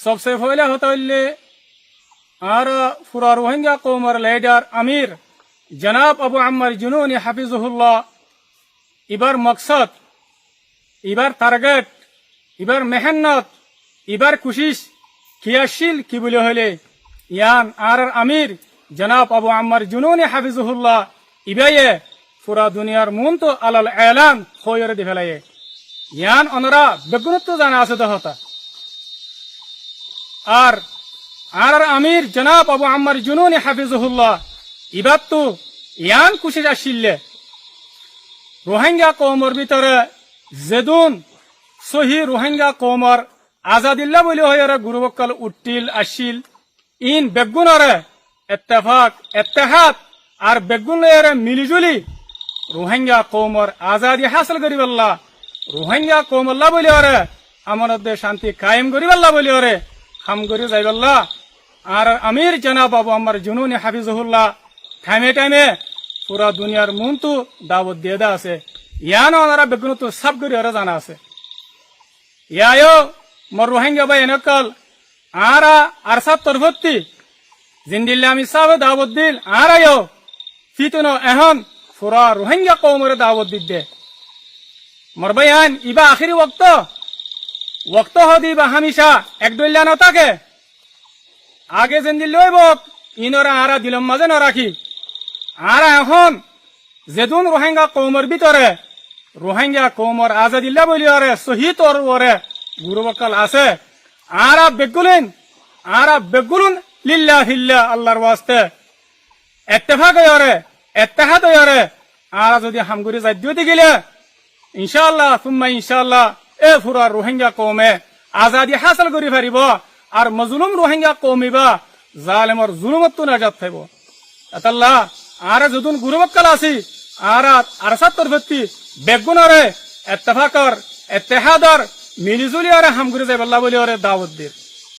सबसे पहले होता हल्ले আর ফুরা রোহিঙ্গা কৌমার লিডার আমির জনাব আবু আম্মার জুনুনি হাফিজুল্লাহ এবার মকসদ এবার টার্গেট এবার মেহনত এবার কুশিস ক্রিয়াশীল কি বলে হলে ইয়ান আর আমির জনাব আবু আম্মার জুনুনি হাফিজুল্লাহ ইবাইয়ে পুরা দুনিয়ার মন তো আলাল এলান হয়ে দি ফেলাইয়ে ইয়ান অনরা বেগুনত্ব জানা আছে দহতা আর আর আমির জনাব আবু আম্মার জুনুনি হাফিজুল্লাহ ইবার তো ইয়ান কুশি আসিল্লে রোহিঙ্গা কৌমর ভিতরে জেদুন, সহি রোহিঙ্গা কৌমর আজাদিল্লা বলি হয়ে গুরুবকাল উট্টিল আসিল ইন বেগুনরে এত্তেফাক, এত্তেহাত আর বেগুন মিলিজুলি রোহিঙ্গা কৌমর আজাদি হাসিল করিবাল্লা রোহিঙ্গা কৌমল্লা বলি ওরে আমার শান্তি কায়েম করিবাল্লা বলি ওরে। খাম করি যাইবাল্লা। আর আমির জনাব বাবু আমার জুনুনি হাফিজুল্লাহ টাইমে টাইমে পুরা দুনিয়ার মন তো দাবত দিয়ে দা আছে। ইয়ানো ওনারা বেগুন তো সব করি ওরা জানা আছে। ইয়ায়ো মর রোহিঙ্গা ভাই এনেকল আরা আরসাদ তরভত্তি জিন্দিল্লা আমি সব দাবত দিল আর আয়ো, ফিতনো এখন পুরা রোহিঙ্গা কৌমরে দাবত দিদ্দে মর ভাই আন, ইবা আখিরি ওক্ত ওক্ত হদি বা হামিশা, এক দল্যা নতাকে। আগে যেন লইব ইনরা আরা দিলম মাঝে নরাখি আর এখন, যেদুন রোহিঙ্গা কৌমর ভিতরে রোহিঙ্গা কৌমর আজাদিল্লা বলি আরে শহীদ ওর গুরুবকাল আছে। আরা বেগুলিন, আরা বেগুলুন লিল্লা হিল্লা আল্লাহর ওয়াস্তে। এত্তেফাক ওরে এত্তেহাত ওরে আরা যদি হামগুরি যাদ্যতি গেলে, ইনশাআল্লাহ তুম্মা ইনশাআল্লাহ এ ফুরা রোহিঙ্গা কৌমে আজাদি হাসিল করি পারিব আর মজলুম রোহিঙ্গা কৌমিবা জালেমর জুলুমত নাজাত থাইব আতাল্লাহ আরে যদুন গুরুমত আছি আর আর সাত্তর তরফতি বেগুনরে এত্তেফাকর এত্তেহাদর মিলিজুলি আরে হামগুরি বল্লা বলি ওরে দাওয়াত দিয়ে